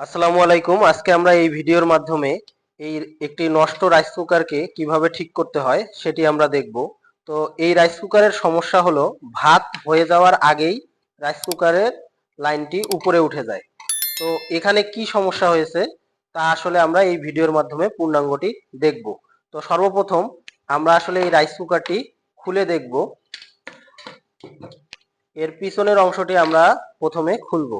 আসসালামু আলাইকুম। আজকে আমরা এই ভিডিওর মাধ্যমে এই একটি নষ্ট রাইস কুকারকে কীভাবে ঠিক করতে হয় সেটি আমরা দেখব। তো এই রাইস কুকারের সমস্যা হলো, ভাত হয়ে যাওয়ার আগেই রাইস কুকারের লাইনটি উপরে উঠে যায়। তো এখানে কি সমস্যা হয়েছে, তা আসলে আমরা এই ভিডিওর মাধ্যমে পূর্ণাঙ্গটি দেখব। তো সর্বপ্রথম আমরা আসলে এই রাইস কুকারটি খুলে দেখব। এর পিছনের অংশটি আমরা প্রথমে খুলবো।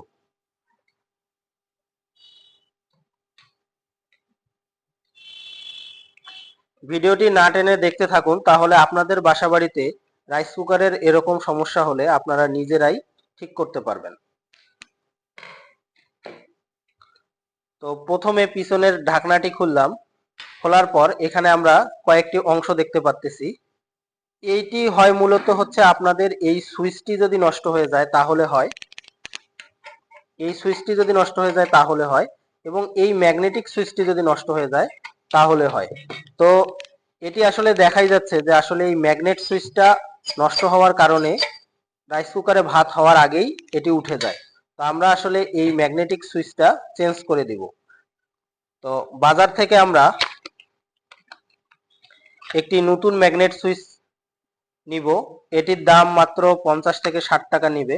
ভিডিওটি না টেনে দেখতে থাকুন, তাহলে আপনাদের বাসাবাড়িতে রাইস কুকারের এরকম সমস্যা হলে আপনারা নিজেরাই ঠিক করতে পারবেন। তো প্রথমে পিছনের ঢাকনাটি খুললাম, খোলার পর এখানে আমরা কয়েকটি অংশ দেখতে পাচ্তেছি এইটি হয় মূলত হচ্ছে আপনাদের এই সুইচটি যদি নষ্ট হয়ে যায় তাহলে হয়। এই সুইচটি যদি নষ্ট হয়ে যায় তাহলে হয় এবং এই ম্যাগনেটিক সুইচটি যদি নষ্ট হয়ে যায় তাহলে হয়। তো এটি আসলে দেখাই যাচ্ছে যে আসলে এই ম্যাগনেট সুইচটা নষ্ট হওয়ার কারণে রাইস কুকারে ভাত হওয়ার আগেই এটি উঠে যায়। তো আমরা আসলে এই ম্যাগনেটিক সুইচটা চেঞ্জ করে দিব। তো বাজার থেকে আমরা একটি নতুন ম্যাগনেট সুইচ নিব। এটির দাম মাত্র পঞ্চাশ থেকে ষাট টাকা নিবে।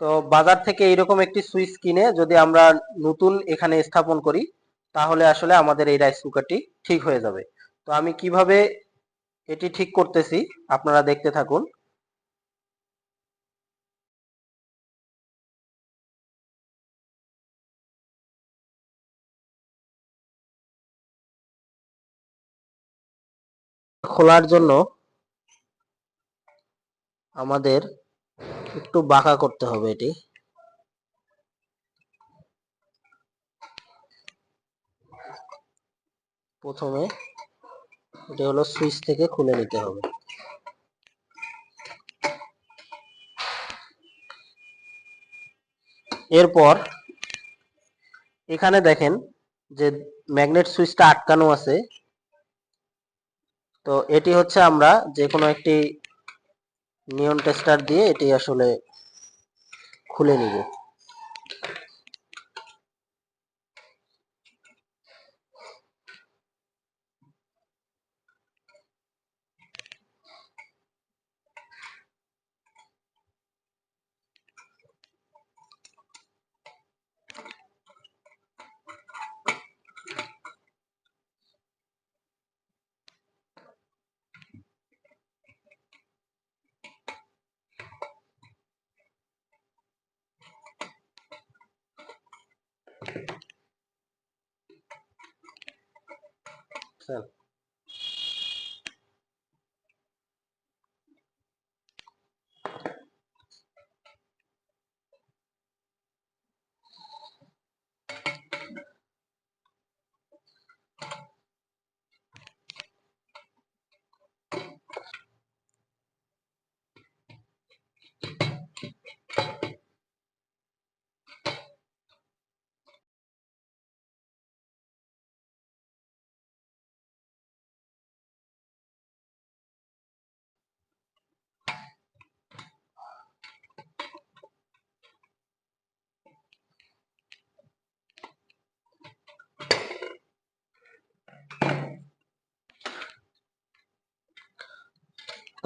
তো বাজার থেকে এইরকম একটি সুইচ কিনে যদি আমরা নতুন এখানে স্থাপন করি তাহলে আসলে আমাদের এই রাইস কুকারটি ঠিক হয়ে যাবে। তো আমি কীভাবে এটি ঠিক করতেছি, আপনারা দেখতে থাকুন। খোলার জন্য আমাদের একটু বাঁকা করতে হবে এটি। প্রথমে এটি হলো সুইচ থেকে খুলে নিতে হবে। এরপর এখানে দেখেন যে ম্যাগনেট সুইচটা আটকানো আছে। তো এটি হচ্ছে আমরা যে কোনো একটি নিয়ন টেস্টার দিয়ে এটি আসলে খুলে নিব। So.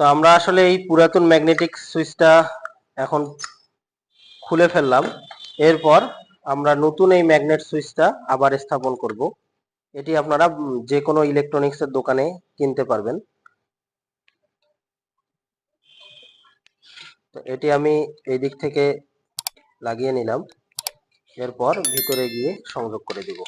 তো আমরা আসলে এই পুরাতন ম্যাগনেটিক সুইচটা এখন খুলে ফেললাম। এরপর আমরা নতুন এই ম্যাগনেট সুইচটা আবার স্থাপন করব। এটি আপনারা যে কোনো ইলেকট্রনিক্সের দোকানে কিনতে পারবেন। তো এটি আমি এই দিক থেকে লাগিয়ে নিলাম। এরপর ভিতরে গিয়ে সংযোগ করে দিব।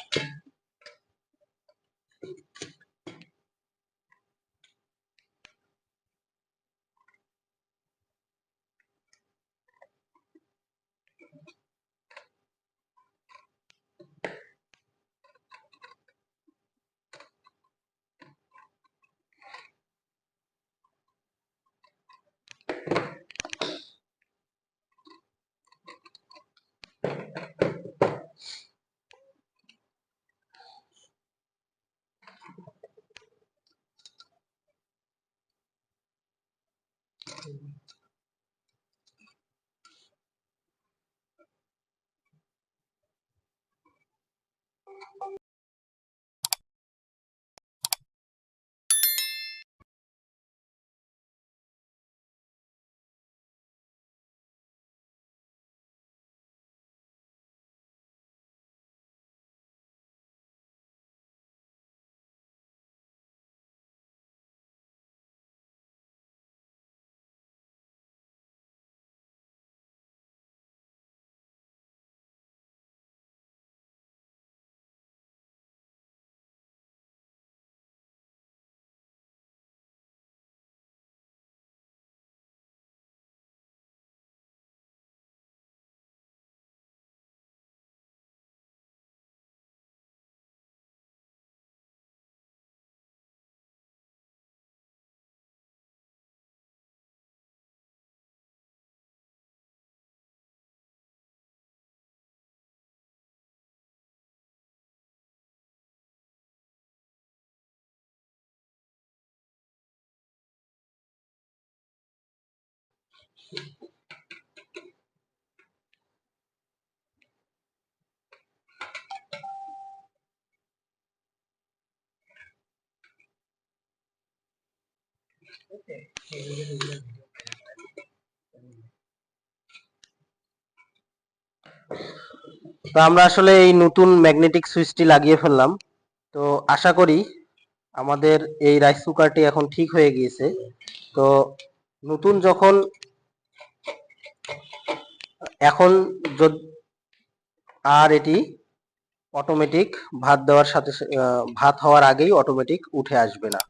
to তো আমরা আসলে এই নতুন ম্যাগনেটিক সুইচটি লাগিয়ে ফেললাম। তো আশা করি আমাদের এই রাইস কুকারটি এখন ঠিক হয়ে গিয়েছে। তো নতুন যখন এখন আর এটি অটোমেটিক ভাত দেওয়ার সাথে ভাত হওয়ার আগেই অটোমেটিক উঠে আসবে না।